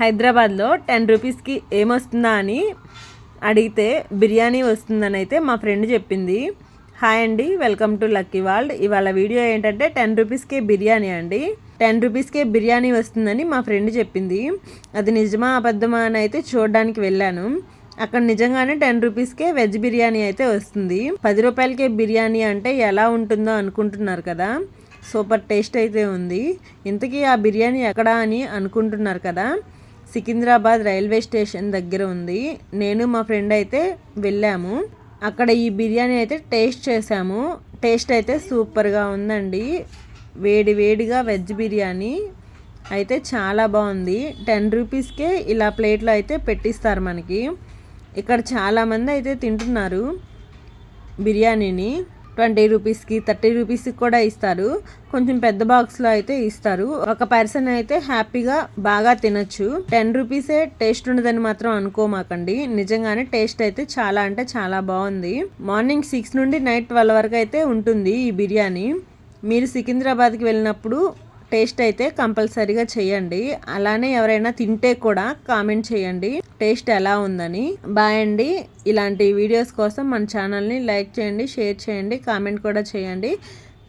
హైదరాబాద్లో టెన్ రూపీస్కి ఏమొస్తుందా అని అడిగితే బిర్యానీ వస్తుందని అయితే మా ఫ్రెండ్ చెప్పింది. హాయ్ అండి వెల్కమ్ టు లక్కీ వరల్డ్. ఇవాళ వీడియో ఏంటంటే టెన్ రూపీస్కే బిర్యానీ అండి. టెన్ రూపీస్కే బిర్యానీ వస్తుందని మా ఫ్రెండ్ చెప్పింది. అది నిజమా అబద్ధమా అని అయితే చూడడానికి వెళ్ళాను. అక్కడ నిజంగానే టెన్ రూపీస్కే వెజ్ బిర్యానీ అయితే వస్తుంది. పది రూపాయలకే బిర్యానీ అంటే ఎలా ఉంటుందో అనుకుంటున్నారు కదా? సూపర్ టేస్ట్ అయితే ఉంది. ఇంతకీ ఆ బిర్యానీ ఎక్కడా అని అనుకుంటున్నారు కదా? సికింద్రాబాద్ రైల్వే స్టేషన్ దగ్గర ఉంది. నేను మా ఫ్రెండ్ అయితే వెళ్ళాము. అక్కడ ఈ బిర్యానీ అయితే టేస్ట్ చేసాము. టేస్ట్ అయితే సూపర్గా ఉందండి. వేడి వేడిగా వెజ్ బిర్యానీ అయితే చాలా బాగుంది. టెన్ రూపీస్కే ఇలా ప్లేట్లో అయితే పెట్టిస్తారు మనకి. ఇక్కడ చాలామంది అయితే తింటున్నారు బిర్యానీని. ట్వంటీ రూపీస్కి థర్టీ రూపీస్కి కూడా ఇస్తారు. కొంచెం పెద్ద బాక్స్లో అయితే ఇస్తారు. ఒక పర్సన్ అయితే హ్యాపీగా బాగా తినచ్చు. టెన్ రూపీసే టేస్ట్ ఉండదని మాత్రం అనుకోమాకండి. నిజంగానే టేస్ట్ అయితే చాలా అంటే చాలా బాగుంది. మార్నింగ్ సిక్స్ నుండి నైట్ ట్వెల్వ్ వరకు అయితే ఉంటుంది ఈ బిర్యానీ. మీరు సికింద్రాబాద్కి వెళ్ళినప్పుడు టేస్ట్ అయితే కంపల్సరీగా చేయండి. అలానే ఎవరైనా తింటే కూడా కామెంట్ చేయండి. టేస్ట్ ఎలా ఉందని. బాయ్ అండి. ఇలాంటి వీడియోస్ కోసం మన ఛానల్ని లైక్ చేయండి షేర్ చేయండి కామెంట్ కూడా చేయండి.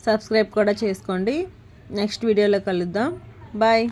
సబ్స్క్రైబ్ కూడా చేసుకోండి. నెక్స్ట్ వీడియోలో కలుద్దాం. బాయ్.